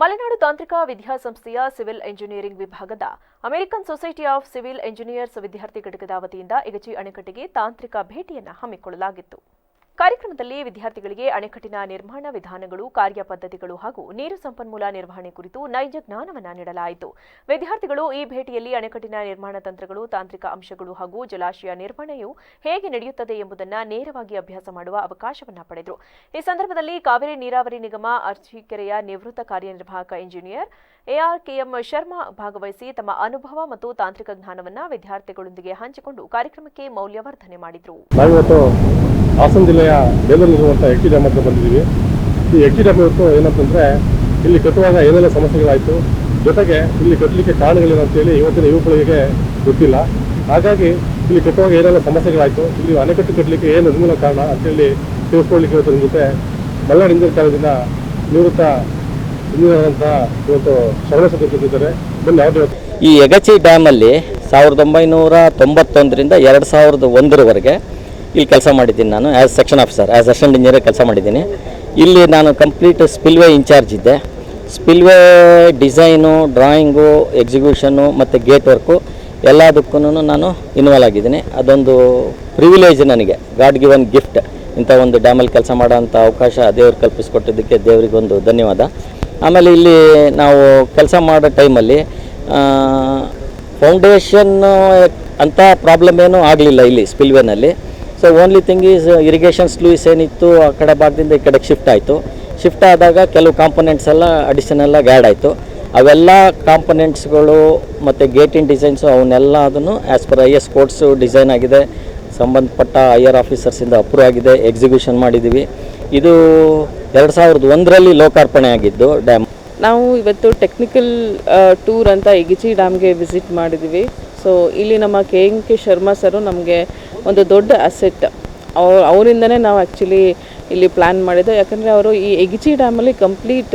ಮಲೆನಾಡು ತಾಂತ್ರಿಕ ವಿದ್ಯಾಸಂಸ್ಥೆಯ civil engineering ವಿಭಾಗದ American society of civil engineers ವಿದ್ಯಾರ್ಥಿ ಘಟಕದ ವತಿಯಿಂದ ಇಗಚಿ ಅಣೆಕಟ್ಟಿಗೆ ತಾಂತ್ರಿಕ ಭೇಟಿಯನ್ನು ಹಮ್ಮಿಕೊಳ್ಳಲಾಗಿತ್ತು. ಕಾರ್ಯಕ್ರಮದಲ್ಲಿ ವಿದ್ಯಾರ್ಥಿಗಳಿಗೆ ಅಣೆಕಟ್ಟಿನ ನಿರ್ಮಾಣ ವಿಧಾನಗಳು, ಕಾರ್ಯಪದ್ಧತಿಗಳು ಹಾಗೂ ನೀರು ಸಂಪನ್ಮೂಲ ನಿರ್ವಹಣೆ ಕುರಿತು ನೈಜ ಜ್ಞಾನವನ್ನು ನೀಡಲಾಯಿತು. ವಿದ್ಯಾರ್ಥಿಗಳು ಈ ಭೇಟಿಯಲ್ಲಿ ಅಣೆಕಟ್ಟಿನ ನಿರ್ಮಾಣ ತಂತ್ರಗಳು, ತಾಂತ್ರಿಕ ಅಂಶಗಳು ಹಾಗೂ ಜಲಾಶಯ ನಿರ್ವಹಣೆಯು ಹೇಗೆ ನಡೆಯುತ್ತದೆ ಎಂಬುದನ್ನು ನೇರವಾಗಿ ಅಭ್ಯಾಸ ಮಾಡುವ ಅವಕಾಶವನ್ನು ಪಡೆದರು. ಈ ಸಂದರ್ಭದಲ್ಲಿ ಕಾವೇರಿ ನೀರಾವರಿ ನಿಗಮ ಅರ್ಜಿಕೆರೆಯ ನಿವೃತ್ತ ಕಾರ್ಯನಿರ್ವಾಹಕ ಇಂಜಿನಿಯರ್ ಎಆರ್ಕೆಎಂ ಶರ್ಮಾ ಭಾಗವಹಿಸಿ ತಮ್ಮ ಅನುಭವ ಮತ್ತು ತಾಂತ್ರಿಕ ಜ್ಞಾನವನ್ನು ವಿದ್ಯಾರ್ಥಿಗಳೊಂದಿಗೆ ಹಂಚಿಕೊಂಡು ಕಾರ್ಯಕ್ರಮಕ್ಕೆ ಮೌಲ್ಯವರ್ಧನೆ ಮಾಡಿದರು. ಹಾಸನ ಹಾಸನ ಜಿಲ್ಲೆಯ ಬೇಲೂರಿರುವಂಥ ಎಕ್ಟಿ ಡ್ಯಾಮ್ ಹತ್ರ ಬಂದಿದ್ದೀವಿ. ಈ ಎಕ್ಟಿ ಡ್ಯಾಮ್ ಇವತ್ತು ಏನಂತಂದರೆ ಇಲ್ಲಿ ಕಟ್ಟುವಾಗ ಏನೆಲ್ಲ ಸಮಸ್ಯೆಗಳಾಯಿತು, ಜೊತೆಗೆ ಇಲ್ಲಿ ಕಟ್ಟಲಿಕ್ಕೆ ಕಾರಣಗಳೇನು ಅಂತೇಳಿ ಇವತ್ತಿನ ಯುವಕರಿಗೆ ಗೊತ್ತಿಲ್ಲ. ಹಾಗಾಗಿ ಇಲ್ಲಿ ಕಟ್ಟುವಾಗ ಏನೆಲ್ಲ ಸಮಸ್ಯೆಗಳಾಯಿತು, ಇಲ್ಲಿ ಅಣೆಕಟ್ಟು ಕಟ್ಟಲಿಕ್ಕೆ ಏನು ನಿರ್ಮೂಲ ಕಾರಣ ಅಂತೇಳಿ ತಿಳಿಸ್ಕೊಳ್ಳಿಕ್ಕೆ ಇವತ್ತು ನಿಮ್ಮ ಜೊತೆ ಮಲ್ನಾಡು ಇಂಜಿನಿಯರ್ ಕಾಲೇಜಿನ ನಿವೃತ್ತ ಇಂಜಿನಿಯರ್ ಇವತ್ತು ಶರಣ ಸದಸ್ಯರಿದ್ದಾರೆ ಬನ್ನಿ ಇವತ್ತು ಈ ಯಗಚಿ ಡ್ಯಾಮಲ್ಲಿ ಸಾವಿರದ ಒಂಬೈನೂರ ತೊಂಬತ್ತೊಂದರಿಂದ ಎರಡು ಸಾವಿರದ ಒಂದರವರೆಗೆ ಇಲ್ಲಿ ಕೆಲಸ ಮಾಡಿದ್ದೀನಿ ನಾನು as section officer as assistant engineer ಕೆಲಸ ಮಾಡಿದ್ದೀನಿ. ಇಲ್ಲಿ ನಾನು ಕಂಪ್ಲೀಟ್ ಸ್ಪಿಲ್ವೇ ಇನ್ಚಾರ್ಜ್ ಇದ್ದೆ. ಸ್ಪಿಲ್ವೇ ಡಿಸೈನು ಡ್ರಾಯಿಂಗು ಎಕ್ಸಿಕ್ಯೂಷನ್ನು ಮತ್ತು ಗೇಟ್ ವರ್ಕು ಎಲ್ಲದಕ್ಕೂ ನಾನು ಇನ್ವಾಲ್ವ್ ಆಗಿದ್ದೀನಿ. ಅದೊಂದು ಪ್ರಿವಿಲೇಜ್ ನನಗೆ. ಗಾಡ್ ಗಿವನ್ ಗಿಫ್ಟ್ ಇಂಥ ಒಂದು ಡ್ಯಾಮಲ್ಲಿ ಕೆಲಸ ಮಾಡೋಂಥ ಅವಕಾಶ ದೇವ್ರು ಕಲ್ಪಿಸ್ಕೊಟ್ಟಿದ್ದಕ್ಕೆ ದೇವರಿಗೊಂದು ಧನ್ಯವಾದ. ಆಮೇಲೆ ಇಲ್ಲಿ ನಾವು ಕೆಲಸ ಮಾಡೋ ಟೈಮಲ್ಲಿ ಫೌಂಡೇಶನ್ ಅಂತ ಪ್ರಾಬ್ಲಮ್ ಏನೂ ಆಗಲಿಲ್ಲ ಇಲ್ಲಿ ಸ್ಪಿಲ್ವೇನಲ್ಲಿ so only thing is irrigation sluice ಏನಿತ್ತು, ಆ ಕಡೆ ಭಾಗದಿಂದ ಈ ಕಡೆಗೆ ಶಿಫ್ಟ್ ಆಯಿತು. ಶಿಫ್ಟ್ ಆದಾಗ ಕೆಲವು ಕಾಂಪೊನೆಂಟ್ಸ್ ಎಲ್ಲ ಅಡಿಷನಲ್ ಆಗಿ ಆ್ಯಡ್ ಆಯಿತು. ಅವೆಲ್ಲ ಕಾಂಪೊನೆಂಟ್ಸ್ಗಳು ಮತ್ತು ಗೇಟಿನ ಡಿಸೈನ್ಸು ಅವನ್ನೆಲ್ಲ ಅದನ್ನು as per I S codes design ಆಗಿದೆ. ಸಂಬಂಧಪಟ್ಟ ಐಯರ್ ಆಫೀಸರ್ಸಿಂದ ಅಪ್ರೂವ್ ಆಗಿದೆ ಎಕ್ಸಿಕ್ಯೂಷನ್ ಮಾಡಿದ್ದೀವಿ ಇದು ಎರಡು ಸಾವಿರದ ಒಂದರಲ್ಲಿ ಲೋಕಾರ್ಪಣೆ ಆಗಿದ್ದು ಡ್ಯಾಮ್ ನಾವು ಇವತ್ತು ಟೆಕ್ನಿಕಲ್ ಟೂರ್ ಅಂತ ಇಗಿಚಿ ಡ್ಯಾಮ್ಗೆ ವಿಸಿಟ್ ಮಾಡಿದ್ದೀವಿ ಸೊ ಇಲ್ಲಿ ನಮ್ಮ K M K Sharma sir ನಮಗೆ ಒಂದು ದೊಡ್ಡ ಅಸೆಟ್ ಅವ್ರು ಅವರಿಂದನೇ ನಾವು ಆ್ಯಕ್ಚುಲಿ ಇಲ್ಲಿ ಪ್ಲ್ಯಾನ್ ಮಾಡಿದ್ದು. ಯಾಕಂದರೆ ಅವರು ಈ ಎಗಿಚಿ ಡ್ಯಾಮಲ್ಲಿ complete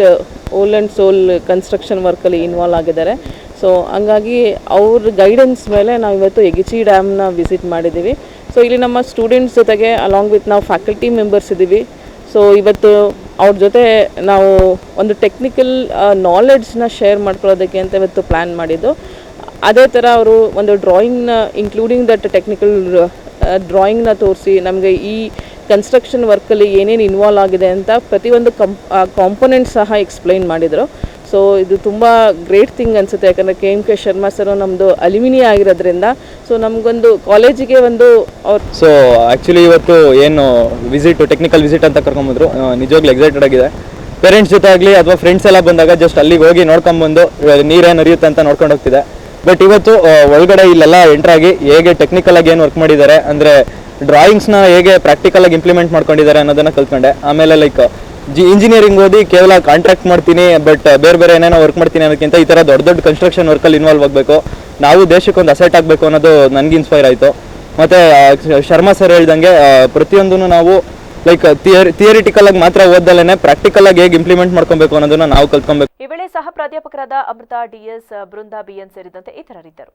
whole and sole construction ವರ್ಕಲ್ಲಿ involve ಆಗಿದ್ದಾರೆ. ಸೊ ಹಂಗಾಗಿ ಅವ್ರ ಗೈಡೆನ್ಸ್ ಮೇಲೆ ನಾವು ಇವತ್ತು ಎಗಿಚಿ ಡ್ಯಾಮ್ನ ವಿಸಿಟ್ ಮಾಡಿದ್ದೀವಿ. ಸೊ ಇಲ್ಲಿ ನಮ್ಮ ಸ್ಟೂಡೆಂಟ್ಸ್ ಜೊತೆಗೆ ಅಲಾಂಗ್ ವಿತ್ ನಾವು ಫ್ಯಾಕಲ್ಟಿ ಮೆಂಬರ್ಸ್ ಇದ್ದೀವಿ ಸೊ ಇವತ್ತು ಅವ್ರ ಜೊತೆ ನಾವು ಒಂದು ಟೆಕ್ನಿಕಲ್ ನಾಲೆಡ್ಜ್ನ ಶೇರ್ ಮಾಡ್ಕೊಳ್ಳೋದಕ್ಕೆ ಅಂತ ಇವತ್ತು ಪ್ಲ್ಯಾನ್ ಮಾಡಿದ್ದು. ಅದೇ ಥರ ಅವರು ಒಂದು ಡ್ರಾಯಿಂಗ್ನ ಇನ್ಕ್ಲೂಡಿಂಗ್ ದಟ್ ಟೆಕ್ನಿಕಲ್ ಡ್ರಾಯಿಂಗ್ನ ತೋರಿಸಿ, ನಮಗೆ ಈ ಕನ್ಸ್ಟ್ರಕ್ಷನ್ ವರ್ಕಲ್ಲಿ ಏನೇನು ಇನ್ವಾಲ್ವ್ ಆಗಿದೆ ಅಂತ ಪ್ರತಿಯೊಂದು ಕಂಪ್ ಕಾಂಪೊನೆಂಟ್ ಸಹ ಎಕ್ಸ್ಪ್ಲೈನ್ ಮಾಡಿದರು. ಸೊ ಇದು ತುಂಬ ಗ್ರೇಟ್ ಥಿಂಗ್ ಅನಿಸುತ್ತೆ. ಯಾಕಂದರೆ K M K Sharma sir ನಮ್ಮದು ಅಲ್ಯೂಮಿನಿ ಆಗಿರೋದ್ರಿಂದ ಸೊ ನಮಗೊಂದು ಕಾಲೇಜಿಗೆ ಒಂದು ಅವ್ರು ಸೊ ಆ್ಯಕ್ಚುಲಿ ಇವತ್ತು ಏನು ವಿಸಿಟ್ ಟೆಕ್ನಿಕಲ್ ವಿಸಿಟ್ ಅಂತ ಕರ್ಕೊಂಬಂದ್ರು. ನಿಜವಾಗ್ಲೂ ಎಕ್ಸೈಟೆಡ್ ಆಗಿದೆ. ಪೇರೆಂಟ್ಸ್ ಜೊತೆ ಆಗಲಿ ಅಥವಾ ಫ್ರೆಂಡ್ಸ್ ಎಲ್ಲ ಬಂದಾಗ ಜಸ್ಟ್ ಅಲ್ಲಿಗೆ ಹೋಗಿ ನೋಡ್ಕೊಂಬಂದು ನೀರೇನು ಹರಿಯುತ್ತೆ ಅಂತ ನೋಡ್ಕೊಂಡು ಹೋಗ್ತಿದೆ ಬಟ್ ಇವತ್ತು ಒಳಗಡೆ ಇಲ್ಲೆಲ್ಲ ಎಂಟ್ರಾಗಿ ಹೇಗೆ ಟೆಕ್ನಿಕಲ್ ಆಗಿ ಏನು ವರ್ಕ್ ಮಾಡಿದ್ದಾರೆ, ಅಂದರೆ ಡ್ರಾಯಿಂಗ್ಸ್ನ ಹೇಗೆ ಪ್ರಾಕ್ಟಿಕಲ್ ಆಗಿ ಇಂಪ್ಲಿಮೆಂಟ್ ಮಾಡ್ಕೊಂಡಿದ್ದಾರೆ ಅನ್ನೋದನ್ನ ಕಲ್ತ್ಕೊಂಡೆ. ಆಮೇಲೆ ಲೈಕ್ ಜಿ ಇಂಜಿನಿಯರಿಂಗ್ ಓದಿ ಕೇವಲ ಕಾಂಟ್ರಾಕ್ಟ್ ಮಾಡ್ತೀನಿ ಬಟ್ ಬೇರೆ ಬೇರೆ ಏನೇನೋ ವರ್ಕ್ ಮಾಡ್ತೀನಿ ಅನ್ನೋದಕ್ಕಿಂತ ಈ ಥರ ದೊಡ್ಡ ದೊಡ್ಡ ಕನ್ಸ್ಟ್ರಕ್ಷನ್ ವರ್ಕಲ್ಲಿ ಇನ್ವಾಲ್ವ್ ಆಗಬೇಕು. ನಾವು ದೇಶಕ್ಕೊಂದು ಅಸೆಟ್ ಆಗಬೇಕು ಅನ್ನೋದು ನನಗೆ ಇನ್ಸ್ಪೈರ್ ಆಯಿತು. ಮತ್ತು ಶರ್ಮಾ ಸರ್ ಹೇಳ್ದಂಗೆ ಪ್ರತಿಯೊಂದೂ ನಾವು ಲೈಕ್ ಥಿಯರಿ ಥಿಯರಿಟಿಕಲ್ ಆಗಿ ಮಾತ್ರ ಓದಲ್ಲೇ ಪ್ರಾಕ್ಟಿಕಲ್ ಆಗಿ ಹೇಗೆ ಇಂಪ್ಲಿಮೆಂಟ್ ಮಾಡ್ಕೊಬೇಕು ಅನ್ನೋದನ್ನ ನಾವು ಕಲ್ತ್ಕೊಬೇಕು. ಈ ವೇಳೆ ಸಹ ಪ್ರಾಧ್ಯಾಪಕರಾದ ಅಮೃತ ಡಿಎಸ್ ಬೃಂದಾ ಬಿಎನ್ ಸೇರಿದಂತೆ ಇತರರಿದ್ದರು.